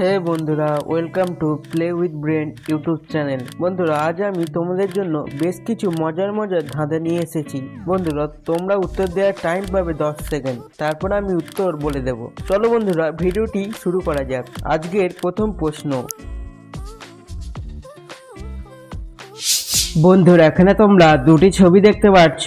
হে বন্ধুরা welcome to play with brain YouTube channel বন্ধুরা, আজ আমি তোমাদের জন্য বেশ কিছু মজার মজার ধাঁধা নিয়ে এসেছি। বন্ধুরা, তোমরা উত্তর দেওয়ার টাইম পাবে দশ সেকেন্ড তারপর আমি উত্তর বলে দেব। চলো বন্ধুরা, ভিডিওটি শুরু করা যাক। আজকের প্রথম প্রশ্ন। বন্ধুরা, এখানে তোমরা দুটি ছবি দেখতে পাচ্ছ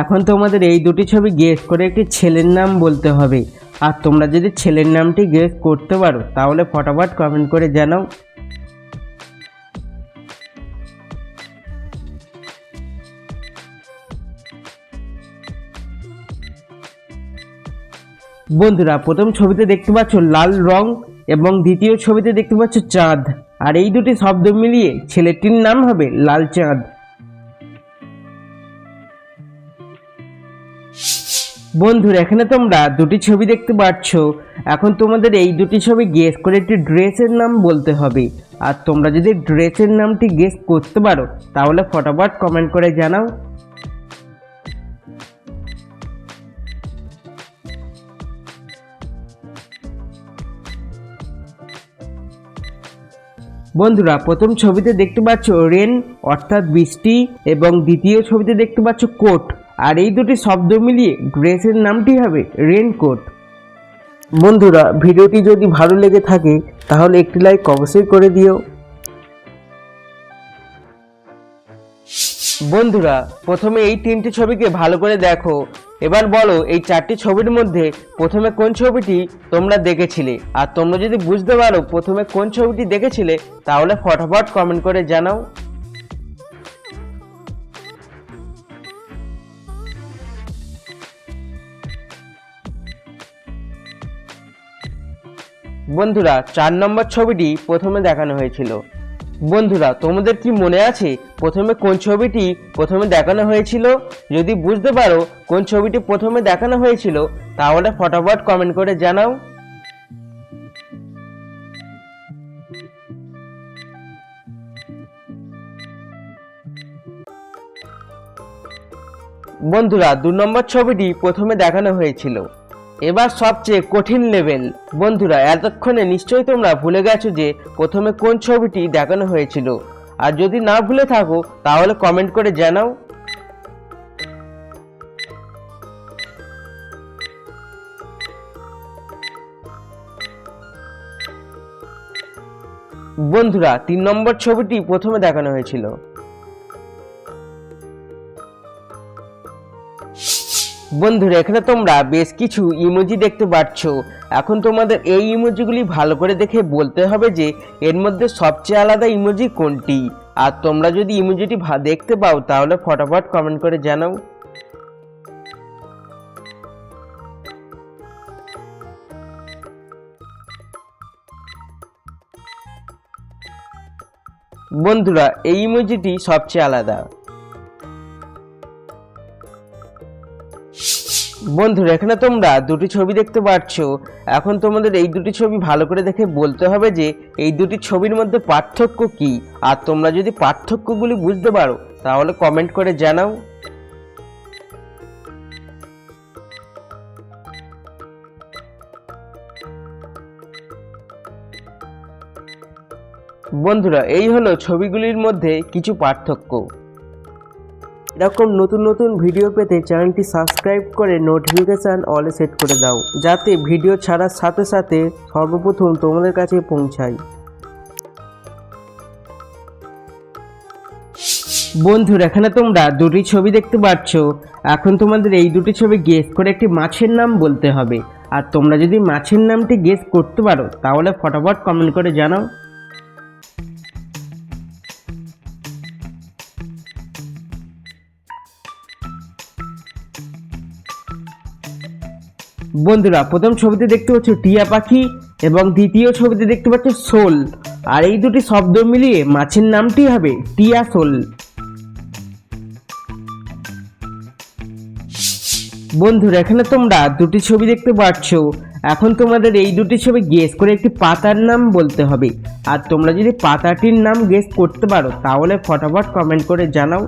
এখন তোমাদের এই দুটি ছবি গেস করে একটি ছেলের নাম বলতে হবে। আর তোমরা যদি ছেলের নামটি গেস করতে পারো, তাহলে ফটাফট কমেন্ট করে জানাও। বন্ধুরা, প্রথম ছবিতে দেখতে পাচ্ছ লাল রং এবং দ্বিতীয় ছবিতে দেখতে পাচ্ছ চাঁদ। আর এই দুটি শব্দ মিলিয়ে ছেলেটির নাম হবে লাল চাঁদ। বন্ধুরা, এখানে তোমরা দুটি ছবি দেখতে পাচ্ছ। এখন তোমাদের এই দুটি ছবি গেস করে একটি ড্রেসের নাম বলতে হবে। আর তোমরা যদি ড্রেসের নামটি গেস করতে পারো, তাহলে ফটাফট কমেন্ট করে জানাও। বন্ধুরা, প্রথম ছবিতে দেখতে পাচ্ছ রেন, অর্থাৎ বৃষ্টি, এবং দ্বিতীয় ছবিতে দেখতে পাচ্ছ কোট। আর এই দুটি শব্দ মিলিয়ে ড্রেসের নামটি হবে রেনকোট। বন্ধুরা, ভিডিওটি যদি ভালো লেগে থাকে, তাহলে একটি লাইক অবশ্যই করে দিও। বন্ধুরা, প্রথমে এই তিনটি ছবিকে ভালো করে দেখো। এবার বলো, এই চারটি ছবির মধ্যে প্রথমে কোন ছবিটি তোমরা দেখেছিলে? আর তোমরা যদি বুঝতে পারো প্রথমে কোন ছবিটি দেখেছিলে, তাহলে ফটাফট কমেন্ট করে জানাও। বন্ধুরা, চার নম্বর ছবিটি প্রথমে দেখানো হয়েছিল। বন্ধুরা, তোমাদের কি মনে আছে প্রথমে কোন ছবিটি প্রথমে দেখানো হয়েছিল? যদি বুঝতে পারো কোন ছবিটি প্রথমে দেখানো হয়েছিল, তাহলে ফটাফট কমেন্ট করে জানাও। বন্ধুরা, দু নম্বর ছবিটি প্রথমে দেখানো হয়েছিল। এবার সবচেয়ে কঠিন লেভেল বন্ধুরা, এতক্ষণে নিশ্চয়ই তোমরা ভুলে গেছো যে প্রথমে কোন ছবিটি দেখানো হয়েছিল। আর যদি না ভুলে থাকো, তাহলে কমেন্ট করে জানাও। বন্ধুরা, তিন নম্বর ছবিটি প্রথমে দেখানো হয়েছিল। বন্ধুরা, এখানে তোমরা বেশ কিছু ইমোজি দেখতে পাচ্ছ। এখন তোমাদের এই ইমোজিগুলি ভালো করে দেখে বলতে হবে যে, এর মধ্যে সবচেয়ে আলাদা ইমোজি কোনটি? আর তোমরা যদি ইমোজিটি দেখতে পাও, তাহলে ফটাফট কমেন্ট করে জানাও। বন্ধুরা, এই ইমোজিটি সবচেয়ে আলাদা। বন্ধুরা, এখানে তোমরা দুটি ছবি দেখতে পাচ্ছ এখন তোমাদের এই দুটি ছবি ভালো করে দেখে বলতে হবে যে, এই দুটি ছবির মধ্যে পার্থক্য কি? আর তোমরা যদি পার্থক্যগুলি বুঝতে পারো, তাহলে কমেন্ট করে জানাও। বন্ধুরা, এই হলো ছবিগুলির মধ্যে কিছু পার্থক্য। এরকম নতুন নতুন ভিডিও পেতে চ্যানেলটি সাবস্ক্রাইব করে নোটিফিকেশান অলে সেট করে দাও, যাতে ভিডিও ছাড়ার সাথে সাথে সর্বপ্রথম তোমাদের কাছে পৌঁছায় বন্ধুরা, এখানে তোমরা দুটি ছবি দেখতে পাচ্ছ। এখন তোমাদের এই দুটি ছবি গেস করে একটি মাছের নাম বলতে হবে। আর তোমরা যদি মাছের নামটি গেস করতে পারো, তাহলে ফটাফট কমেন্ট করে জানাও। বন্ধুরা, প্রথম ছবিতে দেখতে পাচ্ছ টিয়া পাখি এবং দ্বিতীয় ছবিতে দেখতে পাচ্ছ শোল। আর এই দুটি শব্দ মিলিয়ে মাছের নামটি হবে টিয়া শোল। বন্ধুরা, এখানে তোমরা দুটি ছবি দেখতে পাচ্ছ। এখন তোমাদের এই দুটি ছবি গেস করে একটি পাতার নাম বলতে হবে। আর তোমরা যদি পাতাটির নাম গেস করতে পারো, তাহলে ফটাফট কমেন্ট করে জানাও।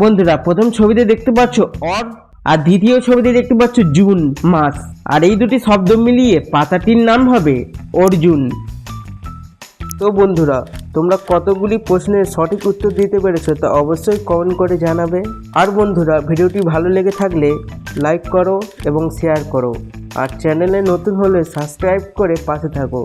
বন্ধুরা, প্রথম ছবিতে দেখতে পাচ্ছ অর, আর দ্বিতীয় ছবিতে দেখতে পাচ্ছ জুন মাস। আর এই দুটি শব্দ মিলিয়ে পাতাটির নাম হবে অর্জুন। তো বন্ধুরা, তোমরা কতগুলি প্রশ্নের সঠিক উত্তর দিতে পেরেছ তা অবশ্যই কমেন্ট করে জানাবে। আর বন্ধুরা, ভিডিওটি ভালো লেগে থাকলে লাইক করো এবং শেয়ার করো। আর চ্যানেলে নতুন হলে সাবস্ক্রাইব করে পাশে থাকো।